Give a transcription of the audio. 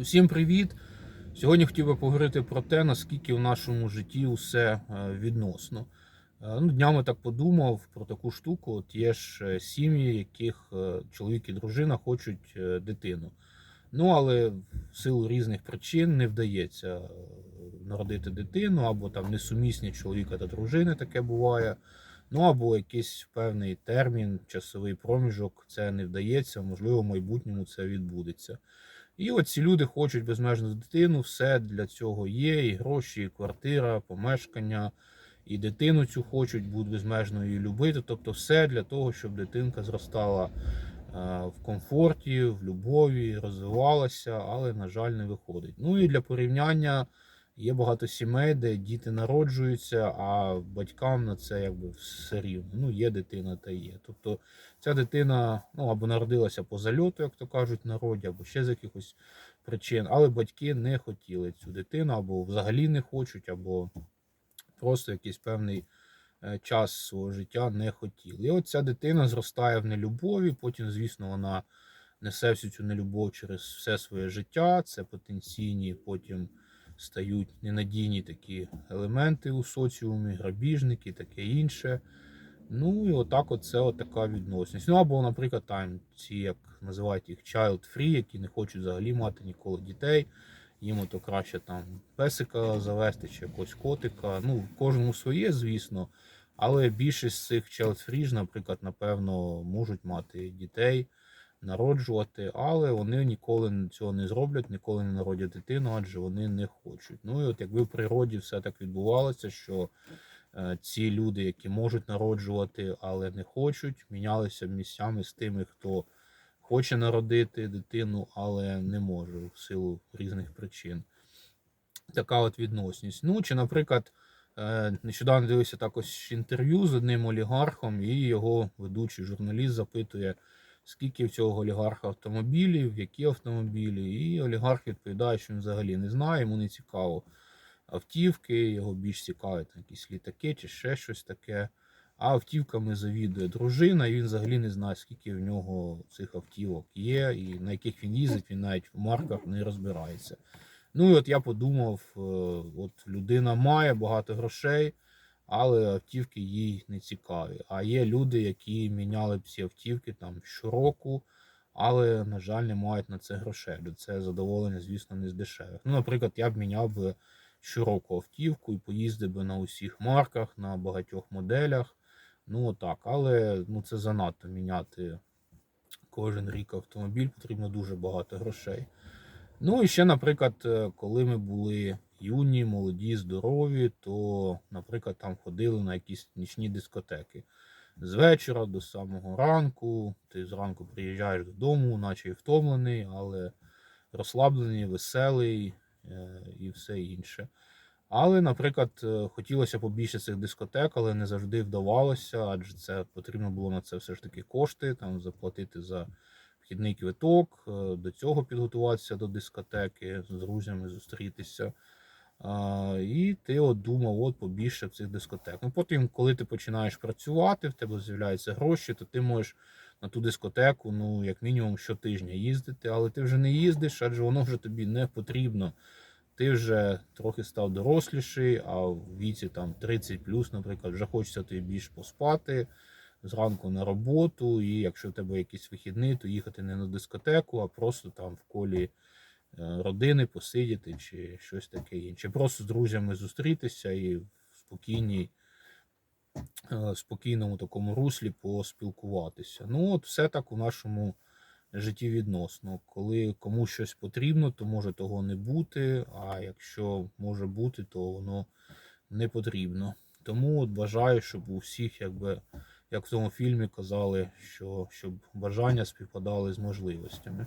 Усім привіт! Сьогодні хотів би поговорити про те, наскільки в нашому житті усе е, відносно. Е, Ну, днями так подумав про таку штуку. От є ж е, сім'ї, яких чоловік і дружина хочуть дитину. Ну, але в силу різних причин не вдається народити дитину, або там несумісні чоловіка та дружини, таке буває. Ну або якийсь певний термін, часовий проміжок, це не вдається, можливо, в майбутньому це відбудеться. І оці люди хочуть безмежну дитину, все для цього є, і гроші, і квартира, помешкання, і дитину цю хочуть, будуть безмежно її любити. Тобто все для того, щоб дитинка зростала е, в комфорті, в любові, розвивалася, але, на жаль, не виходить. Ну і для порівняння є багато сімей, де діти народжуються, а батькам на це якби все рівно. Ну, є дитина та є. Тобто ця дитина ну, або народилася по зальоту, як то кажуть, народі, або ще з якихось причин, але батьки не хотіли цю дитину, або взагалі не хочуть, або просто якийсь певний е, час свого життя не хотіли. І от ця дитина зростає в нелюбові, потім, звісно, вона несе всю цю нелюбов через все своє життя. Це потенційні потім стають ненадійні такі елементи у соціумі, грабіжники, таке інше. Ну і отак от це така відносність. Ну або, наприклад, там ці, як називають їх child free, які не хочуть взагалі мати ніколи дітей. Їм ото краще там песика завести чи якогось котика. Ну, кожному своє, звісно. Але більшість з цих child free, наприклад, напевно, можуть мати дітей, народжувати, але вони ніколи цього не зроблять, ніколи не народять дитину, адже вони не хочуть. Ну і от якби в природі все так відбувалося, що е, ці люди, які можуть народжувати, але не хочуть, мінялися місцями з тими, хто хоче народити дитину, але не може в силу різних причин. Така от відносність. Ну, чи, наприклад, е, нещодавно дивився також інтерв'ю з одним олігархом, і його ведучий журналіст запитує, скільки в цього олігарха автомобілів, які автомобілі. І олігарх відповідає, що він взагалі не знає, йому не цікаво автівки, його більш там, якісь літаки чи ще щось таке. А автівками завідує дружина, і він взагалі не знає, скільки в нього цих автівок є, і на яких він їздить, він навіть в марках не розбирається. Ну і от я подумав: е, от людина має багато грошей, але автівки їй не цікаві. А є люди, які міняли б ці автівки там щороку, але, на жаль, не мають на це грошей. Бо це задоволення, звісно, не з дешевих. Ну, наприклад, я б міняв би щороку автівку і поїздив би на усіх марках, на багатьох моделях. Ну так, але ну, це занадто міняти кожен рік автомобіль, потрібно дуже багато грошей. Ну і ще, наприклад, е, коли ми були юні, молоді, здорові, то, наприклад, там ходили на якісь нічні дискотеки. З вечора до самого ранку. Ти зранку приїжджаєш додому, наче і втомлений, але розслаблений, веселий е, і все інше. Але, наприклад, е, хотілося побільше цих дискотек, але не завжди вдавалося, адже це потрібно було на це все ж таки кошти, там заплатити за вхідний квиток, е, до цього підготуватися до дискотеки, з друзями зустрітися. А, І ти от думав, от побільше цих дискотек. Ну потім, коли ти починаєш працювати, в тебе з'являються гроші, то ти можеш на ту дискотеку, ну, як мінімум, щотижня їздити, але ти вже не їздиш, адже воно вже тобі не потрібно ти вже трохи став доросліший, а в віці там 30 наприклад, вже хочеться тобі більш поспати зранку на роботу, і якщо в тебе якийсь вихідний, то їхати не на дискотеку, а просто там в колі родини посидіти чи щось таке інше. Просто з друзями зустрітися і в спокійній, е, спокійному такому руслі поспілкуватися. Ну, от все так у нашому житті відносно. Коли комусь щось потрібно, то може того не бути. А якщо може бути, то воно не потрібно. Тому от бажаю, щоб у всіх, якби як в тому фільмі казали, що щоб бажання співпадали з можливостями.